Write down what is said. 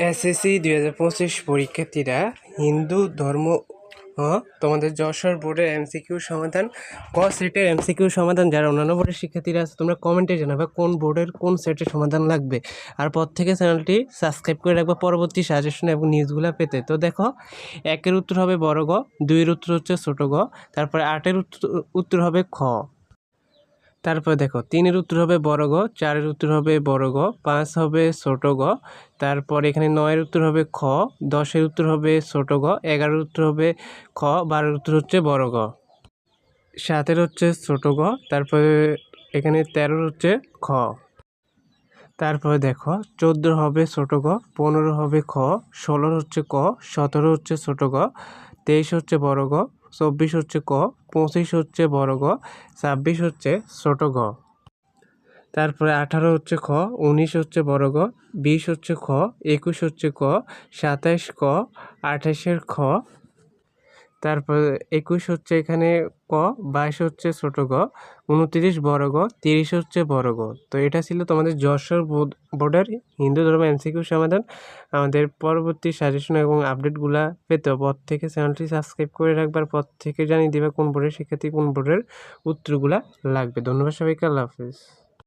SSC দুই হাজার পঁচিশ পরীক্ষার্থীরা হিন্দু ধর্ম তোমাদের যশোর বোর্ডের এমসিকিউ সমাধান, ক সেটের এমসিকিউ সমাধান, যারা অন্যান্য বোর্ডের শিক্ষার্থীরা আছে, তোমরা কমেন্টে জানাবে কোন বোর্ডের কোন সেটের সমাধান লাগবে। আর পর থেকে চ্যানেলটি সাবস্ক্রাইব করে রাখবে পরবর্তী সাজেশন এবং নিউজগুলো পেতে। তো দেখো, একের উত্তর হবে বড় গ, দুইয়ের উত্তর হচ্ছে ছোট গ, তারপরে আটের উত্তর হবে খ। তারপর দেখো, তিনের উত্তর হবে বড় গ, চারের উত্তর হবে বড় গ, পাঁচ হবে ছোট গ, তারপর এখানে নয়ের উত্তর হবে খ, দশের উত্তর হবে ছোট গ, এগারোর উত্তর হবে খ, বারোর উত্তর হচ্ছে বড় গ। সাতের হচ্ছে ছোট গ, তারপরে এখানে তেরোর হচ্ছে খ। তারপরে দেখো চোদ্দোর হবে ছোট গ, পনেরো হবে খ ষোলোর হচ্ছে ক, সতেরো হচ্ছে ছোট গ, তেইশ হচ্ছে বড় গ, চব্বিশ হচ্ছে ক, পঁচিশ হচ্ছে বড় গ, ছাব্বিশ হচ্ছে ছোট গ। তারপরে আঠারো হচ্ছে খ, উনিশ হচ্ছে বড় গ, বিশ হচ্ছে খ, একুশ হচ্ছে ক সাতাশ ক, আঠাশের খ তারপরে একুশ হচ্ছে এখানে ক, বাইশ হচ্ছে ছোট গ, উনত্রিশ বড় গ, তিরিশ হচ্ছে বড় গ। তো এটা ছিল তোমাদের যশোর বোর্ড- বোর্ডের হিন্দু ধর্ম এমসিকিউ সমাধান। আমাদের পরবর্তী সাজেশন এবং আপডেটগুলা পেতে পর থেকে চ্যানেলটি সাবস্ক্রাইব করে রাখবার পর থেকে জানিয়ে দেবে কোন বোর্ডের শিক্ষার্থী কোন বোর্ডের উত্তরগুলা লাগবে। ধন্যবাদ সবাইকে, আল্লাহ হাফিজ।